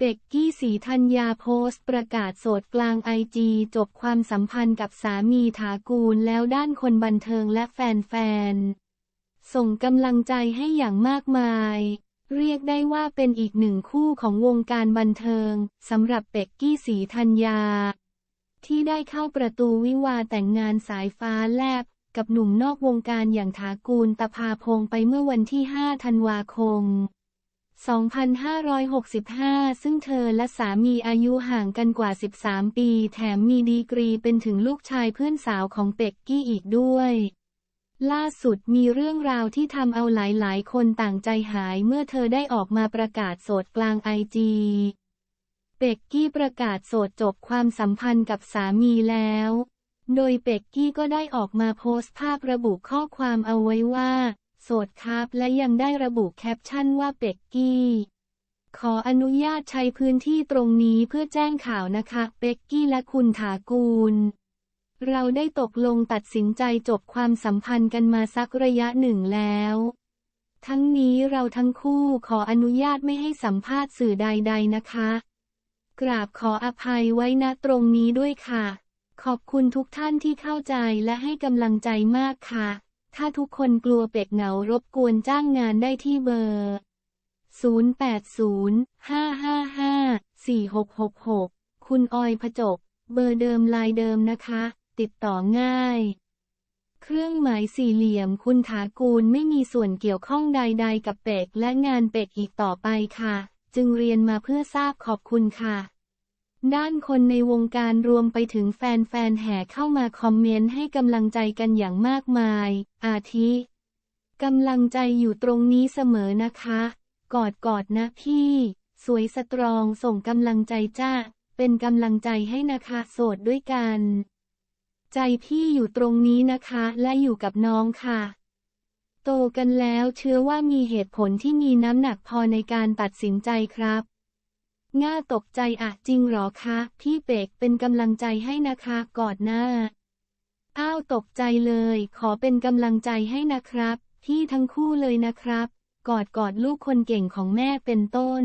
เป็กกี้สีธัญญาโพสต์ประกาศโสดกลางไอจีจบความสัมพันธ์กับสามีถากูลแล้วด้านคนบันเทิงและแฟนๆ ส่งกำลังใจให้อย่างมากมาย เรียกได้ว่าเป็นอีกหนึ่งคู่ของวงการบันเทิงสำหรับเป็กกี้สีธัญญา ที่ได้เข้าประตูวิวาแต่งงานสายฟ้าแลบ กับหนุ่มนอกวงการอย่างถากูลตะพาพงไปเมื่อวันที่ 5 ธันวาคม 2565 ซึ่งเธอและสามีอายุห่างกันกว่า 13 ปี แถมมีดีกรีเป็นถึงลูกชายเพื่อนสาวของเป็กกี้อีกด้วย ล่าสุดมีเรื่องราวที่ทำเอาหลายๆ คนต่างใจหายเมื่อเธอได้ออกมาประกาศโสดกลางไอจีเป็กกี้ประกาศโสดจบความสัมพันธ์กับสามีแล้ว โดยเป็กกี้ก็ได้ออกมาโพสต์ภาพระบุข้อความเอาไว้ว่า โสดครับ และยังได้ระบุแคปชั่นว่าเป็กกี้ ขออนุญาตใช้พื้นที่ตรงนี้เพื่อแจ้งข่าวนะคะเป็กกี้และคุณถากูล เราได้ตกลงตัดสินใจจบความสัมพันธ์กันมาสักระยะหนึ่งแล้ว ทั้งนี้เราทั้งคู่ขออนุญาตไม่ให้สัมภาษณ์สื่อใด ๆนะคะ กราบขออภัยไว้ณตรงนี้ด้วยค่ะ ขอบคุณทุกท่านที่เข้าใจและให้กำลังใจมากค่ะ ถ้าทุกคนกลัวเป็กเหงารบกวนจ้างงานได้ที่เบอร์ 0805554666 คุณออยผจก เบอร์เดิมลายเดิมนะคะ ติดต่อง่าย เครื่องหมายสี่เหลี่ยมคุณถากูลไม่มีส่วนเกี่ยวข้องใด ๆ กับเป็กและงานเป็กอีกต่อไปค่ะ จึงเรียนมาเพื่อทราบขอบคุณค่ะ ด้านคนในวงการรวมไปถึงแฟนๆแห่เข้ามาคอมเมนต์ให้กำลังใจกันอย่างมากมาย อาทิกำลังใจอยู่ตรงนี้เสมอนะคะ กอดกอดนะพี่ สวยสตรองส่งกำลังใจจ้า เป็นกำลังใจให้นะคะโสดด้วยกัน ใจพี่อยู่ตรงนี้นะคะ และอยู่กับน้องค่ะ โตกันแล้วเชื่อว่ามีเหตุผลที่มีน้ำหนักพอในการตัดสินใจครับ ง่าตกใจอะจริงหรอคะ พี่เป็กเป็นกำลังใจให้นะคะกอดหน้า อ้าวตกใจเลย ขอเป็นกำลังใจให้นะครับ พี่ทั้งคู่เลยนะครับ กอดกอดลูกคนเก่งของแม่เป็นต้น